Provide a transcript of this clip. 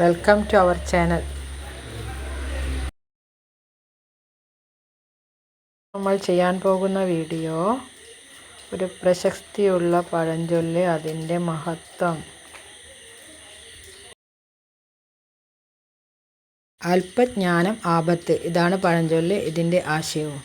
Welcome to our channel നമ്മൾ ചെയ്യാൻ പോകുന്ന വീഡിയോ ഒരു പ്രശസ്തിയുള്ള പഴഞ്ചൊല്ല് അതിന്റെ മഹത്വം. അല്പജ്ഞാനം ആപത്ത് ഇതാണ് പഴഞ്ചൊല്ല് ഇതിന്റെ ആശയവും.